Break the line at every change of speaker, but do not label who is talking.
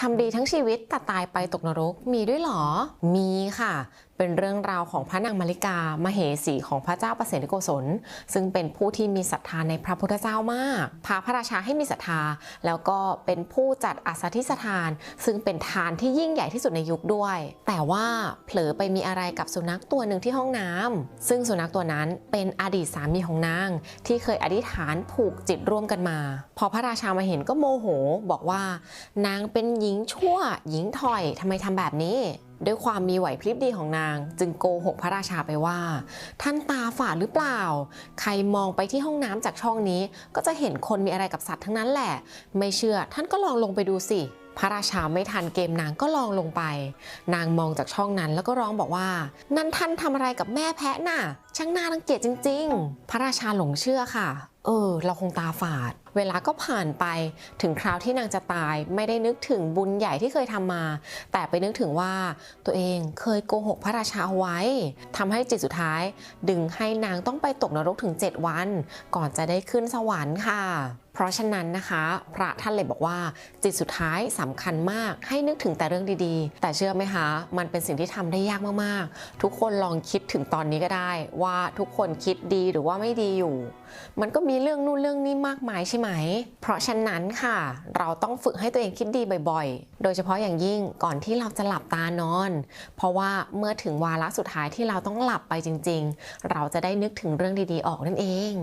ทำดีทั้งชีวิตแต่ตายไปตกนรกมีด้วยหรอ มีค่ะเป็นเรื่องราวของพระนางมาริกา มเหสีของพระเจ้าประเสริโกศล ซึ่งเป็นผู้ที่มีศรัทธาในพระพุทธเจ้ามาก พาพระราชาให้มีศรัทธา แล้วก็เป็นผู้จัดอัสสธิสถาน ซึ่งเป็นทานที่ยิ่งใหญ่ที่สุดในยุคด้วย แต่ว่าเผลอไปมีอะไรกับสุนัขตัวหนึ่งที่ห้องน้ำซึ่งสุนัขตัวนั้นเป็นอดีตสามีของนาง ที่เคยอธิษฐานผูกจิตร่วมกันมา พอพระราชามาเห็นก็โมโห บอกว่า นางเป็นหญิงชั่ว หญิงถอยทำไมทำแบบนี้ด้วยความมีไหวพริบดีของนาง จึงโกหกพระราชาไปว่า ท่านตาฝาดหรือเปล่า ใครมองไปที่ห้องน้ำจากช่องนี้ ก็จะเห็นคนมีอะไรกับสัตว์ทั้งนั้นแหละ ไม่เชื่อท่านก็ลองลงไปดูสิ พระราชาไม่ทันเกมนางก็ลองลงไป นางมองจากช่องนั้นแล้วก็ร้องบอกว่า นั่นท่านทำอะไรกับแม่แพะน่ะ ช่างน่ารังเกียจจริง ๆ พระราชาหลงเชื่อค่ะ เออ เราคงตาฝาด เวลาก็ผ่านไปถึงคราวที่นางจะตาย ไม่ได้นึกถึงบุญใหญ่ที่เคยทำมา แต่ไปนึกถึงว่าตัวเองเคยโกหกพระราชาเอาไว้ทำให้จิตสุดท้าย ดึงให้นางต้องไปตกนรกถึง 7 วัน ก่อนจะได้ขึ้นสวรรค์ค่ะ เพราะฉะนั้นนะคะ พระท่านเลยบอกว่า จิตสุดท้ายสำคัญมากให้นึกถึงแต่เรื่องดีๆ แต่เชื่อไหมคะ มันเป็นสิ่งที่ทำได้ยากมากๆ ทุกคนลองคิดถึงตอนนี้ก็ได้ ว่าทุกคนคิดดีหรือว่าไม่ดีอยู่ มันก็มีเรื่องนู่นเรื่องนี้มากมายใช่ไหม เพราะฉะนั้นค่ะ เราต้องฝึกให้ตัวเองคิดดีบ่อยๆ โดยเฉพาะอย่างยิ่งก่อนที่เราจะหลับตานอน เพราะว่าเมื่อถึงวาระสุดท้ายที่เราต้องหลับไปจริง ๆ เราจะได้นึกถึงเรื่องดีๆ ออกนั่นเอง